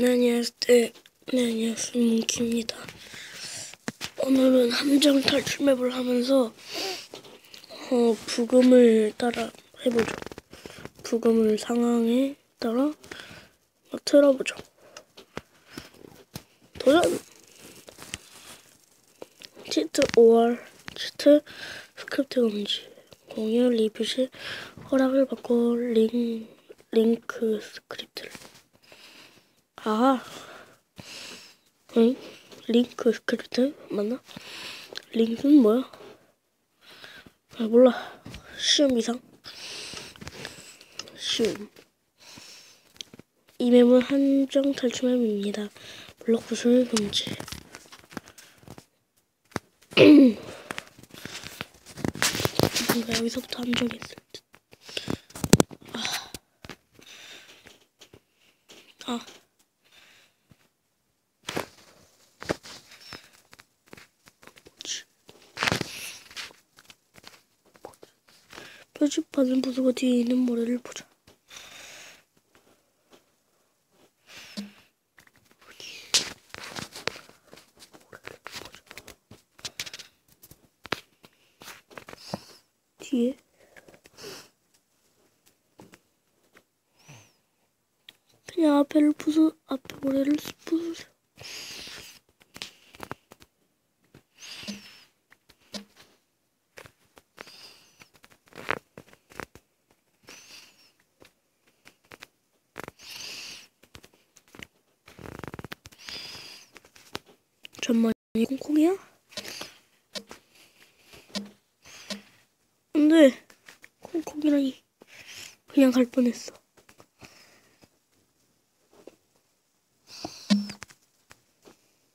네, 안녕하세요. 네, 안녕하세요. 뭉키입니다. 오늘은 함정 탈출 맵을 하면서 어, 부금을 따라 해보죠. 부금을 상황에 따라 막 틀어보죠. 도전! 치트 5월 치트 스크립트 금지 공유 리뷰 시 허락을 받고 링, 링크 스크립트를 아, 응? 링크 스크립트 맞나? 링크는 뭐야? 아 몰라. 시험 이상. 시험. 이 맵은 한정 탈출 맵입니다. 블록 구슬 금지. 뭔가 여기서부터 함정이 있을 듯. 아. 아. 표지판을 부수고 뒤에 있는 모래를 보자. 뒤에 그냥 앞에를 부수 앞에 모래를 부수세요. 잠만 이 콩콩이야? 안돼 콩콩이라니 그냥 갈 뻔했어.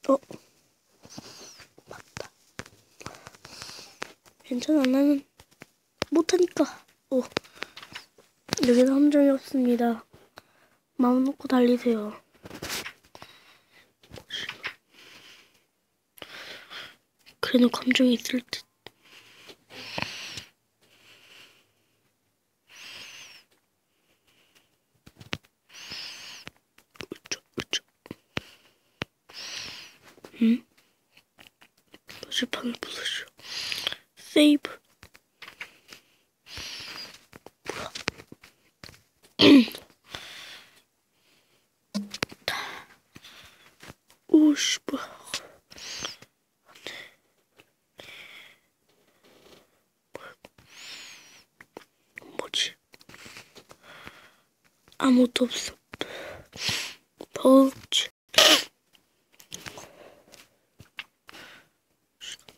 어? 맞다. 괜찮아. 나는 못하니까. 오 여기는 함정이 없습니다. 마음 놓고 달리세요 그래도 감정이 있을 듯. 응? 표지판을 부수시오. 세이브. 뭐야. 오씨, 뭐야. 뭐지? 아무것도 없어.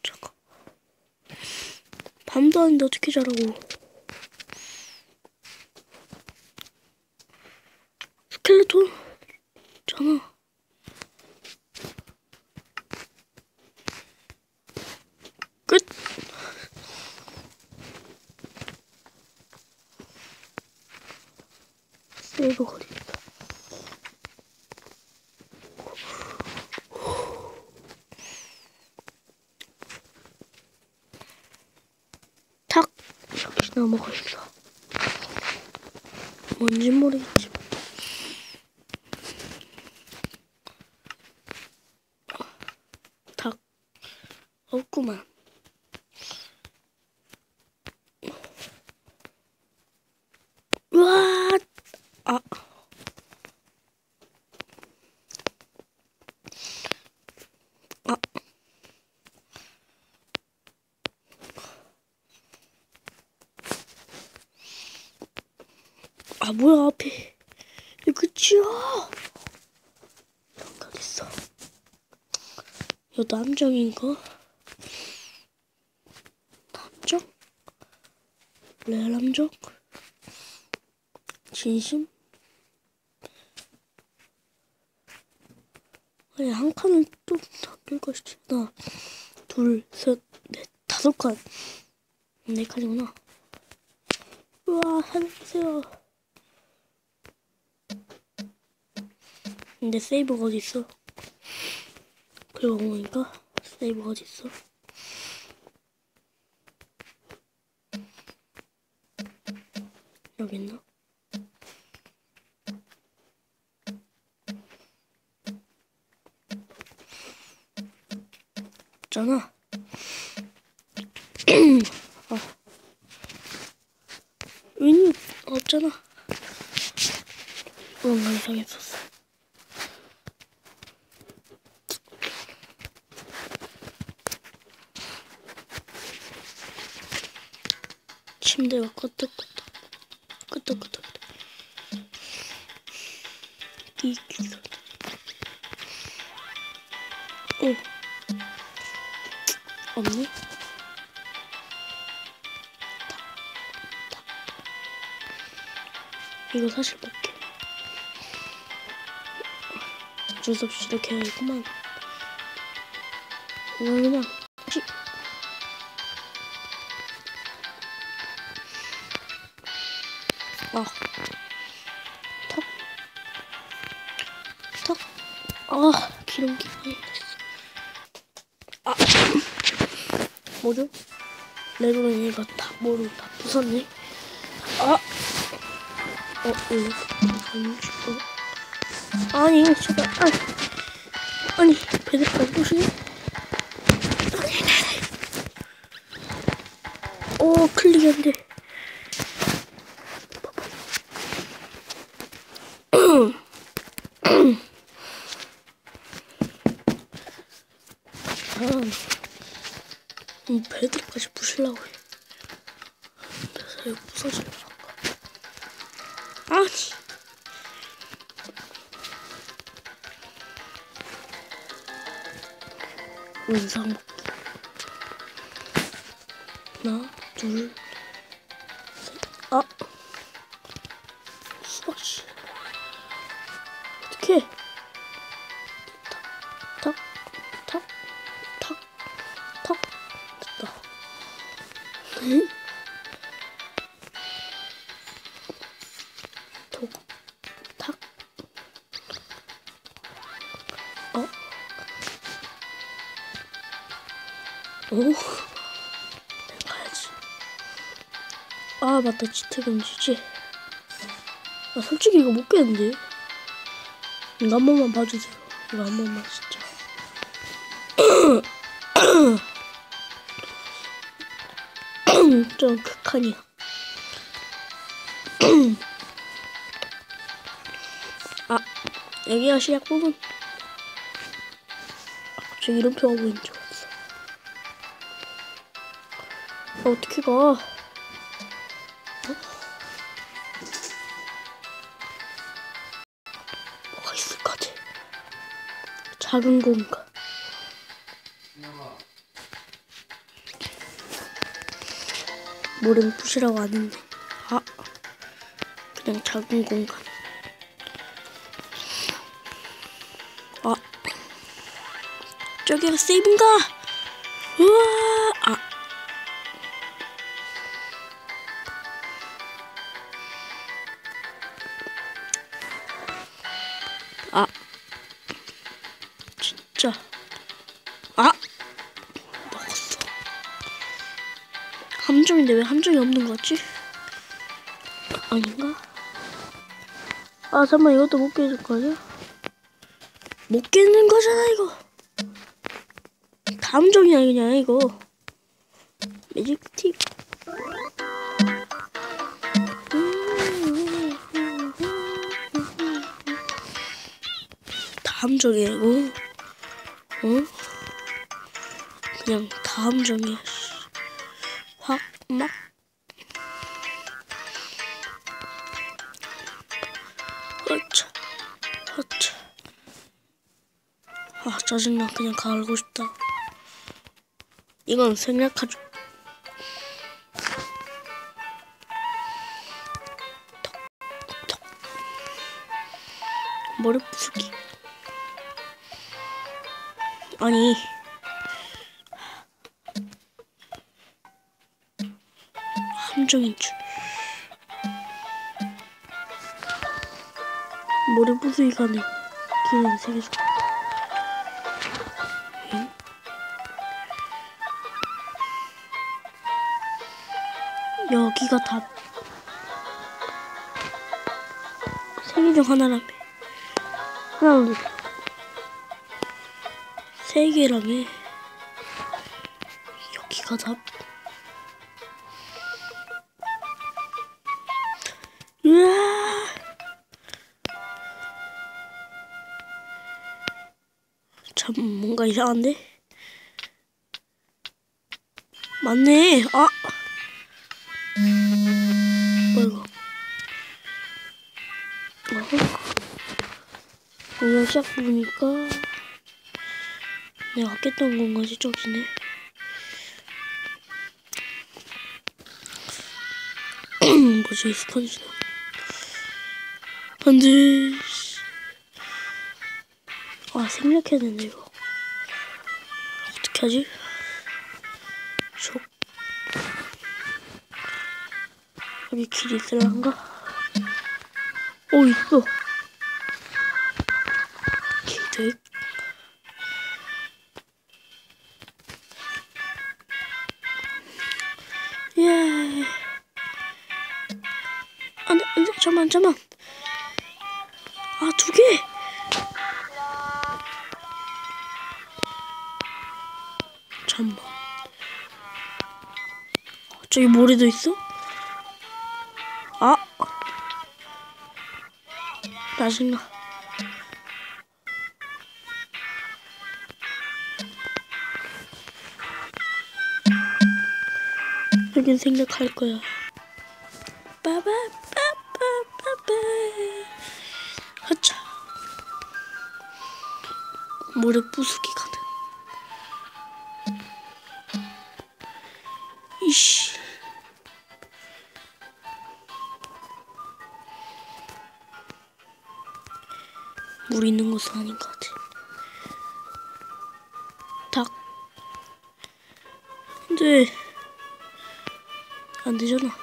잠깐. 밤도 아닌데 어떻게 자라고? 스켈레톤? 잖아. 끝. 어디 있어? 탁 여기 넘어가 있어. 뭔진 모르겠지만. 탁 없구만. 으아! 아. 아. 아, 뭐야, 앞에. 이거 끝이야. 잠깐 있어. 이거 남정인가? 남정? 레알 남정? 진심? 아니 한 칸은 좀 닦일 것이지 하나 둘셋넷 다섯 칸네 칸이구나 우와 살려주세요 근데 세이브가 어딨어? 그리고 보니까 세이브가 어딨어? 여기 있나? 없잖아 아. 윈 없잖아 뭔가 이상했었어 침대가 끄덕끄덕. 끄덕끄덕. 이 기소 오 없니? 이거 사실 볼게 어쩔 수 없이 이렇게 해야겠구만 이거 그냥 찌- 아. 턱. 턱. 아, 기름기 많이 났어. 아. 뭐죠? 레로니가 다, 뭐를 다 부쉈네. 아. 어. 잠시만. 아니, 제발. 아니. 아니, 배드까지 부시네? 아니, 아니, 아니. 오, 클릭이 안 돼. 원상 먹기. 하나, 둘, 오. 가야지. 아, 맞다. 지태금지지. 아, 솔직히 이거 못 깨는데. 이거 한 번만 봐주세요. 이거 한 번만 진짜. 좀 극한이야. 아, 여기가 시작 부분. 아, 갑자기 이름표가 보이는 아, 어떻게 가? 어? 뭐가 있을 것 같아. 작은 공간. 부시라고 안 했네. 아, 그냥 작은 공간. 아, 저기가 세이브인가? 우와, 진짜. 아, 먹었어. 함정인데 왜 함정이 없는 거지? 아닌가? 아 잠만 이것도 못 깨질 거냐? 못 깨는 거잖아 이거. 다 함정이야 그냥 이거. 매직 팁. 이 거. 어? 그냥 다 함정이야. 씨. 확, 막. 어차, 어차. 아, 짜증나. 그냥 가고 싶다. 이건 생략하죠. 톡, 톡. 머리 부수기. 아니. 함정인 줄. 머리 부수기 세개 줘. 응? 여기가 답. 세개중 하나라며. 하나, 둘. 세 개라며. 가자. 으아! 참 뭔가 이상한데? 맞네. 아. 뭐? 어허. 오늘 시작 보니까 내가 깼던 건가 저기네. 뭐지 스펀지는 안돼 아 생략해야 되네 이거 어떻게 하지? ሾ 여기 길이 있을란가? 오 있어 잠만 잠만 아 두 개. 잠만. 저기 모래도 있어? 아. 나중가. 여긴 생각할 거야. 모래 부수기 가는. 이씨. 물 있는 곳은 아닌 것 같아. 닭. 근데 안 되잖아.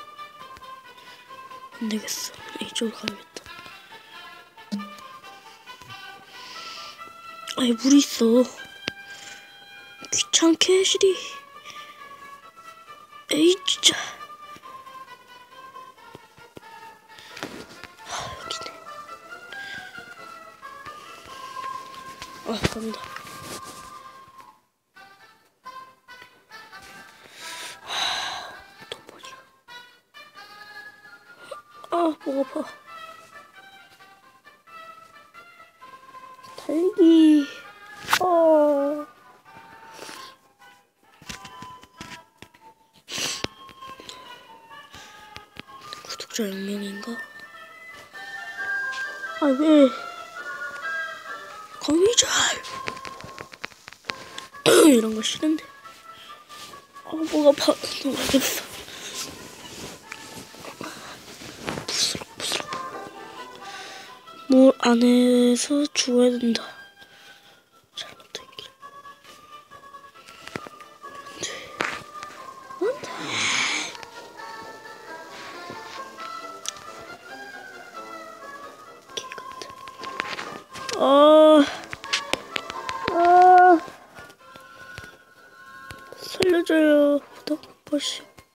안 되겠어. 이쪽으로 가야 아이 물 있어. 귀찮게 시리. 에이 진짜. 아, 여기네. 아 갑니다. 하, 또 뭐냐? 아, 목 아파. 구독자 6명인가? 아, 왜? 거미줄! 이런 거 싫은데. 아, 목 아파. 너무 알겠어. 부스럭, 부스럭. 물 안에서 주워야 된다.